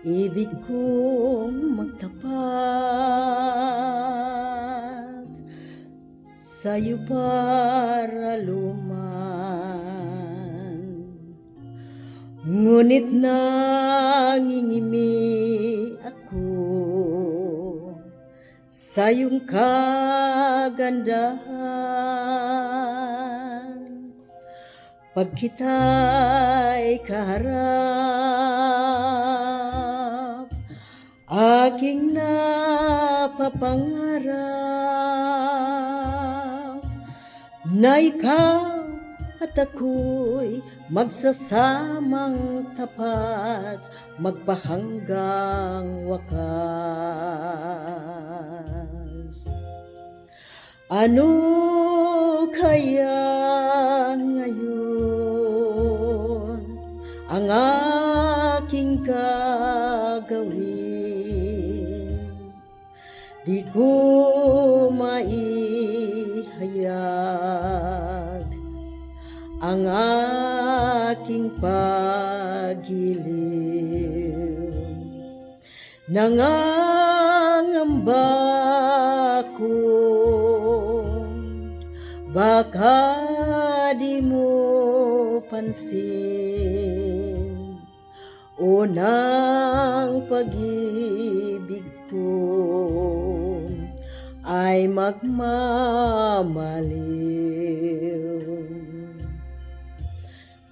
Ibig kong magtapat Sa'yo para luman. Ngunit nangingimi ako Sa iyong kagandahan. Pag kita'y kaharap Aking napapangarap Na ikaw at ako'y magsasamang tapat Magpahanggang wakas Ano kaya ngayon ang aking gagawin? Di ko maihayag ang aking pagiliw. Nangangamba ko Baka di mo pansin Unang pag-ibig ko Ay magmamaliw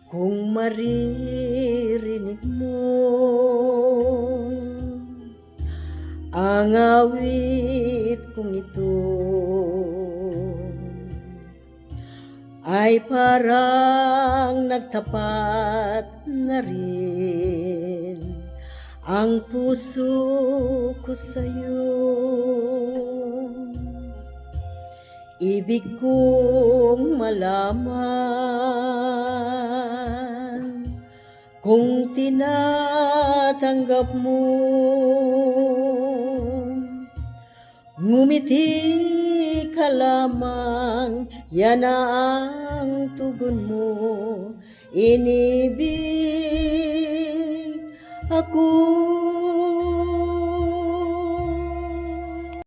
Kung maririnig mo ang awit kong ito ay parang nagtapat na rin ang puso ko sa'yo. Ibig kong malaman kung tinatanggap mo Ngumiti ka lamang, yan ang tugon mo. Inibig ako